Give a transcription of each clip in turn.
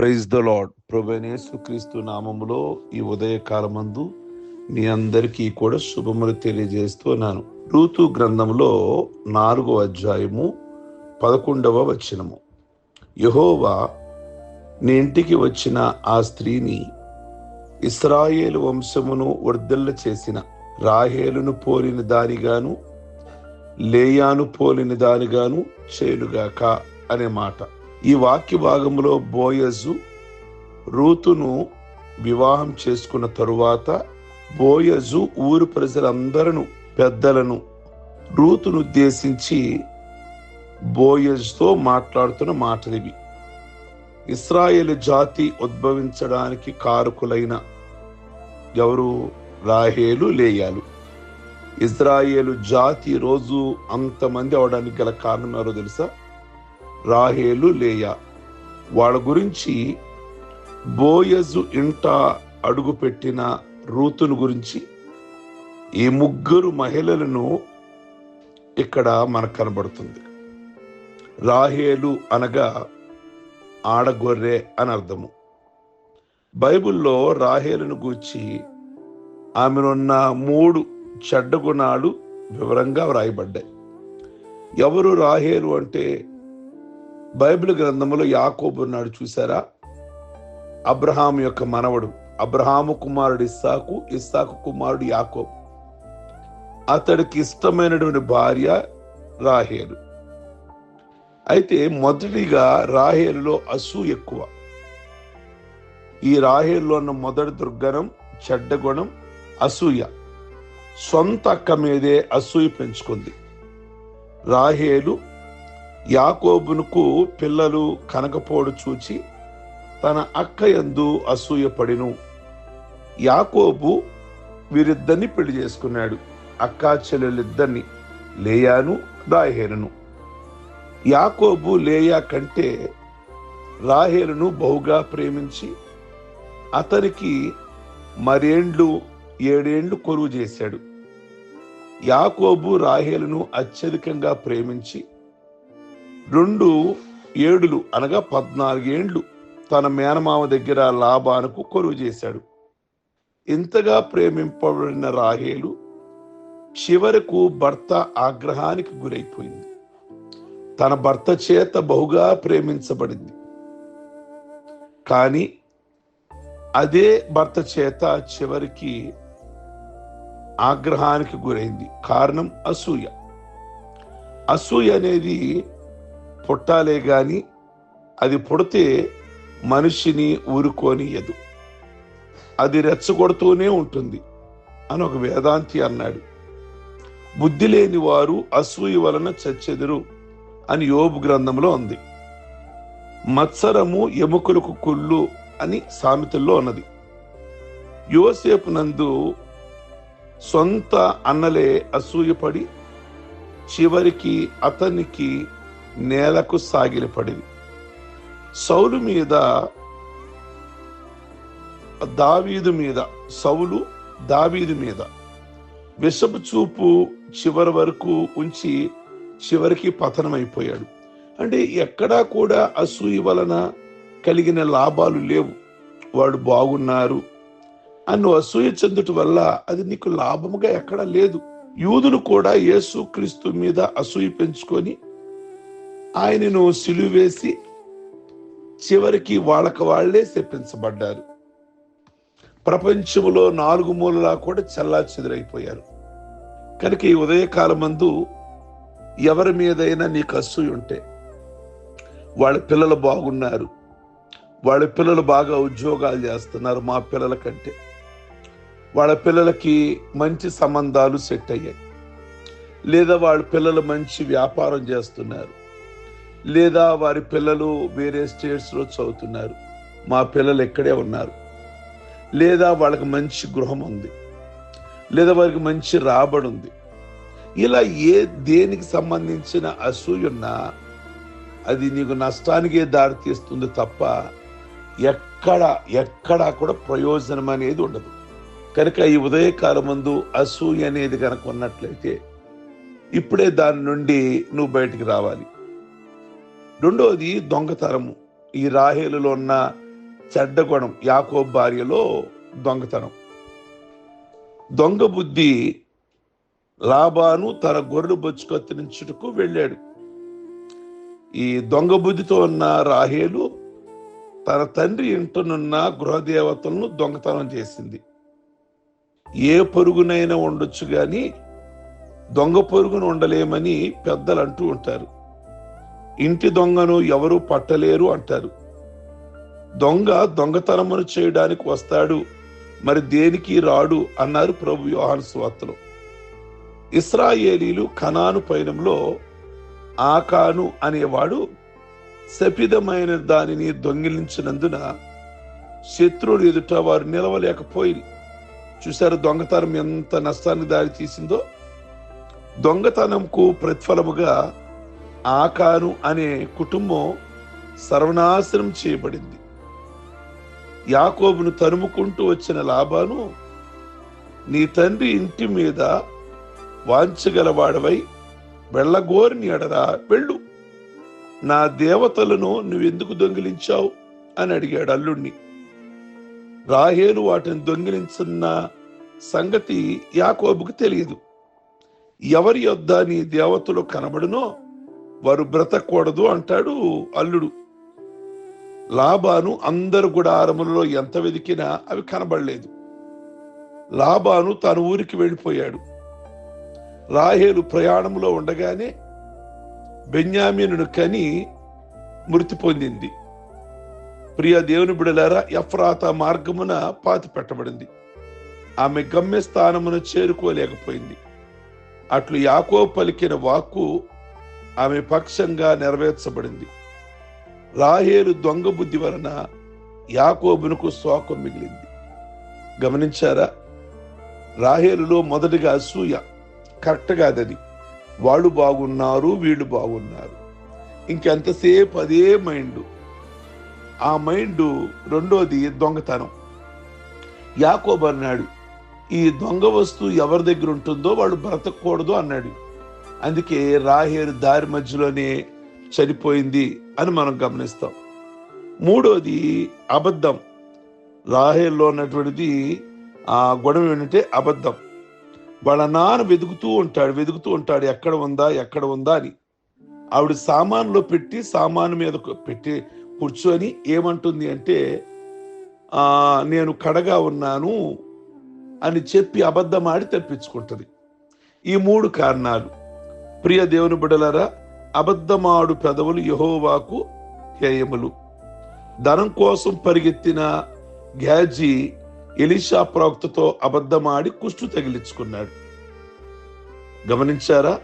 Praise the lord ప్రభనేసు క్రీస్తు నామములో ఈ ఉదయకాలమందు మీ అందరికీ కూడా శుభములు తెలియజేస్తున్నాను రూతు గ్రంథంలో నాలుగో అధ్యాయము పదకొండవ వచనము. యహోవా నీ ఇంటికి వచ్చిన ఆ స్త్రీని ఇస్రాయేలు వంశమును వర్ధిల్ల చేసిన రాహేలును పోలిన దానిగాను లేయాను పోలిన దానిగాను చేయుగాక అనే మాట. ఈ వాక్య భాగంలో బోయజు రూతును వివాహం చేసుకున్న తరువాత బోయజు ఊరు ప్రజలందరూ పెద్దలను రూతును ఉద్దేశించి బోయజ్తో మాట్లాడుతున్న మాటలివి. ఇస్రాయేల్ జాతి ఉద్భవించడానికి కారకులైన ఎవరు? రాహేలు లేయాలు. ఇజ్రాయేలు జాతి రోజు అంతమంది అవడానికి గల కారణం ఎవరో తెలుసా? రాహేలు లేయా. వాళ్ళ గురించి బోయజు ఇంట అడుగుపెట్టిన రూతును గురించి ఈ ముగ్గురు మహిళలను ఇక్కడ మనకు కనబడుతుంది. రాహేలు అనగా ఆడగొర్రె అని అర్థము. బైబిల్లో రాహేలును గూర్చి ఆమెనున్న మూడు చెడ్డ గుణాలు వివరంగా వ్రాయబడ్డాయి. ఎవరు రాహేలు అంటే బైబిల్ గ్రంథంలో యాకోబు ఉన్నాడు చూసారా? అబ్రహాం యొక్క మనవడు. అబ్రహాము కుమారుడు ఇస్సాకు ఇస్సాకు కుమారుడు యాకోబు. అతడికి ఇష్టమైనటువంటి భార్య రాహేలు. అయితే మొదటిగా రాహేలులో అసూ ఎక్కువ. ఈ రాహేలులో ఉన్న మొదటి దుర్గణం చెడ్డ గుణం అసూయ. సొంత అక్క మీదే అసూయ పెంచుకుంది. రాహేలు యాకోబునుకు పిల్లలు కనకపోడు చూచి తన అక్క ఎందు అసూయపడిను. యాకోబు వీరిద్దరిని పెళ్ళి చేసుకున్నాడు. అక్కా చెల్లెలిద్దరిని లేయాను రాహేలును యాకోబు లేయా కంటే రాహేలును బహుగా ప్రేమించి అతనికి మరేండ్లు ఏడేండ్లు కొరువు చేశాడు. యాకోబు రాహేలును అత్యధికంగా ప్రేమించి రెండు ఏడులు అనగా పద్నాలుగేండ్లు తన మేనమామ దగ్గర లాభానికి కొరువు చేశాడు. ఇంతగా ప్రేమింపబడిన రాహేలు చివరకు భర్త ఆగ్రహానికి గురైపోయింది. తన భర్త చేత బహుగా ప్రేమించబడింది. కానీ అదే భర్త చేత చివరికి ఆగ్రహానికి గురైంది. కారణం అసూయ. అసూయ అనేది పుట్టాలే గాని అది పుడితే మనిషిని ఊరుకోనియదు అది రెచ్చగొడుతూనే ఉంటుంది అని ఒక వేదాంతి అన్నాడు. బుద్ధి లేని వారు అసూయ వలన చచ్చెదురు అని యోబు గ్రంథంలో ఉంది. మత్సరము ఎముకలకు కుళ్ళు అని సామెతల్లో ఉన్నది. యోసేపు నందు సొంత అన్నలే అసూయపడి చివరికి అతనికి నేలకు సాగిలపడింది సౌలు మీద దావీదు మీద సౌలు దావీదు మీద విషపు చూపు చివరి వరకు ఉంచి చివరికి పతనమైపోయాడు. అంటే ఎక్కడా కూడా అసూయ వలన కలిగిన లాభాలు లేవు. వాడు బాగున్నారు. అన్ను అసూయ చెందుట వల్ల అది నీకు లాభముగా ఎక్కడా లేదు. యూదులు కూడా యేసు క్రీస్తు మీద అసూయ పెంచుకొని ఆయనను సిలువ వేసి చివరికి వాళ్ళకి వాళ్ళే చెప్పించబడ్డారు. ప్రపంచంలో నాలుగు మూలలా కూడా చల్లా చెదురైపోయారు కనుక ఈ ఉదయకాలం మందు ఎవరి మీదైనా నీకు అసూయ ఉంటే వాళ్ళ పిల్లలు బాగున్నారు. వాళ్ళ పిల్లలు బాగా ఉద్యోగాలు చేస్తున్నారు మా పిల్లల కంటే. వాళ్ళ పిల్లలకి మంచి సంబంధాలు సెట్ అయ్యాయి. లేదా వాళ్ళ పిల్లలు మంచి వ్యాపారం చేస్తున్నారు. లేదా వారి పిల్లలు వేరే స్టేట్స్లో చదువుతున్నారు. మా పిల్లలు ఇక్కడే ఉన్నారు. లేదా వాళ్ళకి మంచి గృహం ఉంది. లేదా వారికి మంచి రాబడి ఉంది. ఇలా ఏ దేనికి సంబంధించిన అసూయున్నా అది నీకు నష్టానికే దారితీస్తుంది తప్ప ఎక్కడ ఎక్కడా కూడా ప్రయోజనం అనేది ఉండదు. కనుక ఈ ఉదయకాలం ముందు అసూయ అనేది కనుక ఉన్నట్లయితే ఇప్పుడే దాని నుండి నువ్వు బయటికి రావాలి. రెండవది దొంగతనము. ఈ రాహేలులో ఉన్న చెడ్డ గుణం యాకోబ్ భార్యలో దొంగతనం. దొంగ బుద్ధి లాభాను తన గొర్రెలు బొచ్చు కత్తిరించుటకు వెళ్ళాడు. ఈ దొంగ బుద్ధితో ఉన్న రాహేలు తన తండ్రి ఇంటనున్న గృహదేవతలను దొంగతనం చేసింది. ఏ పొరుగునైనా ఉండొచ్చు కానీ దొంగ పొరుగును ఉండలేమని పెద్దలు అంటూ ఉంటారు. ఇంటి దొంగను ఎవరు పట్టలేరు అంటారు. దొంగ దొంగతనమును చేయడానికి వస్తాడు మరి దేనికి రాడు అన్నారు ప్రభు యోహాను స్వార్తలు. ఇస్రాయేలీలు కనాను పయనంలో ఆకాను అనేవాడు శపిదమైన దానిని దొంగిలించినందున శత్రువులు ఎదుట వారు నిలవలేకపోయి చూశారు దొంగతనం ఎంత నష్టానికి దారి తీసిందో దొంగతనంకు ప్రతిఫలముగా ఆకారు అనే కుటుంబం సర్వనాశనం చేయబడింది. యాకోబును తరుముకుంటూ వచ్చిన లాభాను నీ తండ్రి ఇంటి మీద వాంచగలవాడవై వెళ్ళగోరిని ఎడరా వెళ్ళు. నా దేవతలను నువ్వెందుకు దొంగిలించావు? అని అడిగాడు అల్లుణ్ణి. రాహేలు వాటిని దొంగిలించున్న సంగతి యాకోబుకు తెలియదు. ఎవరి యొద్ద నీ దేవతలు కనబడునో వారు బ్రతకూడదు అంటాడు అల్లుడు. లాబాను అందరు గుడారములలో ఎంత వెతికినా అవి కనబడలేదు. లాబాను తన ఊరికి వెళ్ళిపోయాడు. రాహేలు ప్రయాణంలో ఉండగానే బెన్యామీను కని మృతి పొందింది. ప్రియ దేవుని బిడలారా ఎఫ్రాత మార్గమున పాతి పెట్టబడింది. ఆమె గమ్యస్థానమును చేరుకోలేకపోయింది. అట్లు యాకో పలికిన వాక్కు ఆమె పక్షంగా నెరవేర్చబడింది. రాహేలు దొంగ బుద్ధి వలన యాకోబునకు శోకం మిగిలింది. గమనించారా? రాహేలులో మొదటిగా అసూయ కరెక్ట్ కాదది వాళ్ళు బాగున్నారు వీళ్ళు బాగున్నారు. ఇంకెంతసేపు అదే మైండ్. ఆ మైండ్ రెండోది దొంగతనం. యాకోబు అన్నాడు ఈ దొంగ వస్తువు ఎవరి దగ్గర ఉంటుందో వాళ్ళు బ్రతకూడదు అన్నాడు. అందుకే రాహేరు దారి మధ్యలోనే చనిపోయింది అని మనం గమనిస్తాం. మూడోది అబద్ధం. రాహేల్లో ఉన్నటువంటిది ఆ గొడవ ఏంటంటే అబద్ధం. వాళ్ళ నాన్న వెతుకుతూ ఉంటాడు వెతుకుతూ ఉంటాడు ఎక్కడ ఉందా ఎక్కడ ఉందా అని. ఆవిడ సామాన్లో పెట్టి సామాను మీద పెట్టి కూర్చొని ఏమంటుంది అంటే నేను కడగా ఉన్నాను అని చెప్పి అబద్ధమాడి తప్పించుకుంటుంది. ఈ మూడు కారణాలు. ప్రియ దేవుని బిడలరా అబద్ధమాడు పెదవులు యహోవాకు హేయములు ధనం కోసం పరిగెత్తిన గ్యాజీ ఎలిషా ప్రవక్తతో అబద్ధమాడి కుష్టు తగిలించుకున్నాడు. గమనించారా?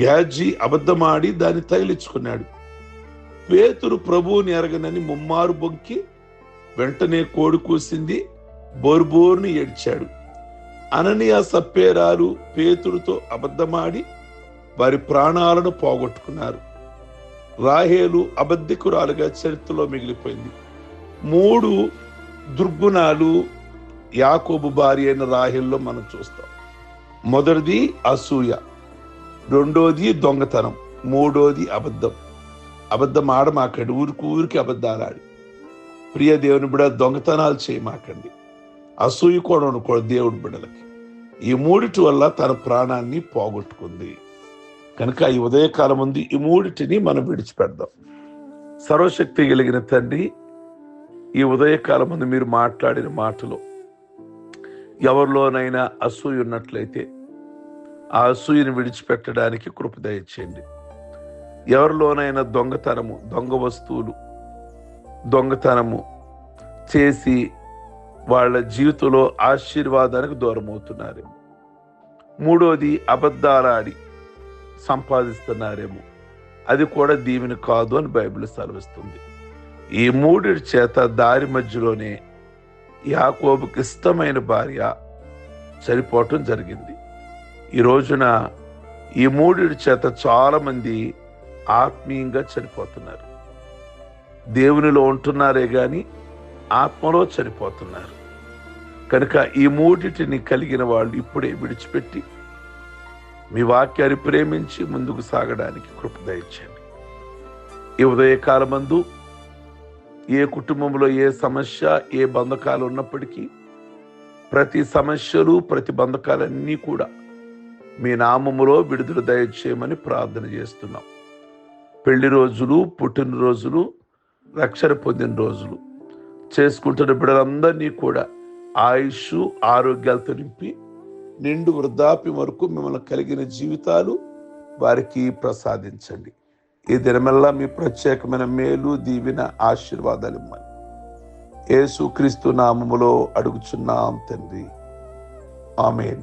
గ్యాజీ అబద్ధమాడి దాన్ని తగిలించుకున్నాడు. పేతురు ప్రభువుని ఎరగనని ముమ్మారు బొంకి వెంటనే కోడి కూసింది బోర్బోర్ని ఏడ్చాడు. అననీయ సప్పేరాలు పేతురుతో అబద్ధమాడి వారి ప్రాణాలను పోగొట్టుకున్నారు. రాహేలు అబద్ధికురాలుగా చరిత్రలో మిగిలిపోయింది. మూడు దుర్గుణాలు యాకోబు భార్య అయిన రాహేల్లో మనం చూస్తాం. మొదటిది అసూయ రెండోది దొంగతనం మూడోది అబద్ధం. అబద్ధం ఆడమాకండి ఊరికి ఊరికి అబద్ధాలు ఆడి. ప్రియ దేవుని బిడ దొంగతనాలు చేయమాకండి. అసూయ కూడా ఉండకూడదు దేవుడి బిడలకి ఈ మూడిటి వల్ల తన ప్రాణాన్ని పోగొట్టుకుంది. కనుక ఈ ఉదయకాలం ఉంది ఈ మూడిటిని మనం విడిచిపెడదాం. సర్వశక్తి కలిగిన తండ్రి ఈ ఉదయకాలం ముందు మీరు మాట్లాడిన మాటలు ఎవరిలోనైనా అసూయ ఉన్నట్లయితే ఆ అసూయను విడిచిపెట్టడానికి కృప దయచేయండి. ఎవరిలోనైనా దొంగతనము దొంగ వస్తువులు దొంగతనము చేసి వాళ్ళ జీవితంలో ఆశీర్వాదానికి దూరం అవుతున్నారేమో మూడోది అబద్ధాలాడి. సంపాదిస్తున్నారేమో. అది కూడా దీవెని కాదు అని బైబిల్ సెలవిస్తుంది. ఈ మూడిటి చేత దారి మధ్యలోనే యాకోబుకి ఇష్టమైన భార్య చనిపోవటం జరిగింది. ఈ రోజున ఈ మూడిటి చేత చాలామంది ఆత్మీయంగా చనిపోతున్నారు. దేవునిలో ఉంటున్నారే కానీ ఆత్మలో చనిపోతున్నారు. కనుక ఈ మూడిటిని కలిగిన వాళ్ళు ఇప్పుడే విడిచిపెట్టి మీ వాక్యాన్ని ప్రేమించి ముందుకు సాగడానికి కృప దయచేయండి. ఈ ఉదయకాలమందు ఏ కుటుంబంలో ఏ సమస్య ఏ బంధకాలు ఉన్నప్పటికీ ప్రతి సమస్యలు ప్రతి బంధకాలన్నీ కూడా మీ నామములో విడుదల దయచేయమని ప్రార్థన చేస్తున్నాం. పెళ్ళి రోజులు పుట్టినరోజులు రక్షణ పొందిన రోజులు చేసుకుంటున్న బిడ్డలందరినీ కూడా ఆయుష్ ఆరోగ్యాలతో నింపి నిండు వృద్ధాప్యం వరకు మిమ్మల్ని కలిగిన జీవితాలు వారికి ప్రసాదించండి. ఈ దినమెల్లా మీ ప్రత్యేకమైన మేలు దీవిన ఆశీర్వాదాలు ఇమ్మని యేసుక్రీస్తు నామములో అడుగుచున్నాం తండ్రి. ఆమెన్.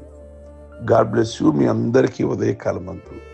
God bless you. మీ అందరికీ ఉదయకాలమంతులు